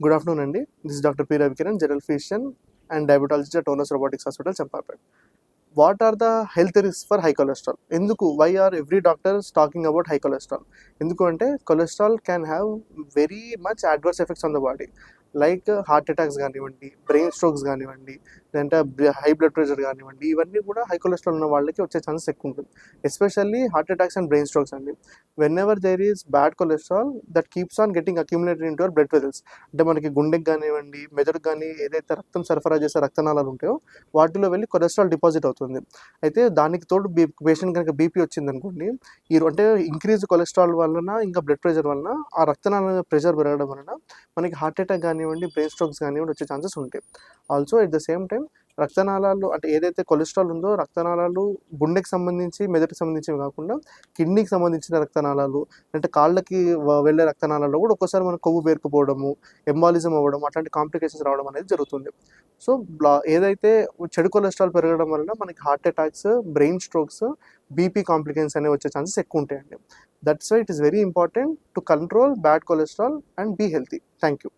Good afternoon అండి. This doctor P Ravikiran general physician and diabetologist at robotics hospital Champapet what are the health risk for high cholesterol? ఎందుకు? Why are every doctor talking about high cholesterol ఎందుకు అంటే cholesterol can have very much adverse effects on the body like heart attacks కానివ్వండి brain strokes కానివ్వండి లేదంటే high blood pressure కానివ్వండి ఇవన్నీ కూడా high cholesterol ఉన్న వాళ్ళకి వచ్చే ఛాన్సెస్ ఎక్కువ ఉంటుంది. Especially heart attacks and brain strokes అండి. Whenever there is bad cholesterol that keeps on getting accumulated in your blood vessels అంటే మనకి గుండెకి కానివ్వండి మెదడుకు కానీ ఏదైతే రక్తం సరఫరా చేసే రక్తనాళాలు ఉంటాయో వాటిలో వెళ్ళి కొలెస్ట్రాల్ డిపాజిట్ అవుతుంది. అయితే దానికి తోడు బీ పేషెంట్ కనుక బీపీ వచ్చింది అనుకోండి ఈ అంటే ఇంక్రీజ్ కొలెస్ట్రాల్ వలన ఇంకా బ్లడ్ ప్రెషర్ వలన ఆ రక్తనాళ ప్రెషర్ పెరగడం వలన మనకి హార్ట్ అటాక్ కానివ్వండి బ్రెయిన్ స్ట్రోక్స్ కానివ్వండి వచ్చే ఛాన్సెస్ ఉంటాయి. Also at the same time రక్తనాళాలు అంటే ఏదైతే కొలెస్ట్రాల్ ఉందో రక్తనాళాలు గుండెకి సంబంధించి మెదడుకి సంబంధించినవి కాకుండా కిడ్నీకి సంబంధించిన రక్తనాళాలు అంటే కాళ్ళకి వెళ్ళే రక్తనాళాల్లో కూడా ఒక్కోసారి మనం కొవ్వు పేరుకుపోవడము ఎంబాలిజం అవ్వడం అట్లాంటి కాంప్లికేషన్స్ రావడం అనేది జరుగుతుంది. సో ఏదైతే చెడు కొలెస్ట్రాల్ పెరగడం వలన మనకి heart attacks brain strokes BP complications అనేవి వచ్చే ఛాన్సెస్ ఎక్కువ ఉంటాయండి. That's why it is very important to control bad cholesterol and be healthy. Thank you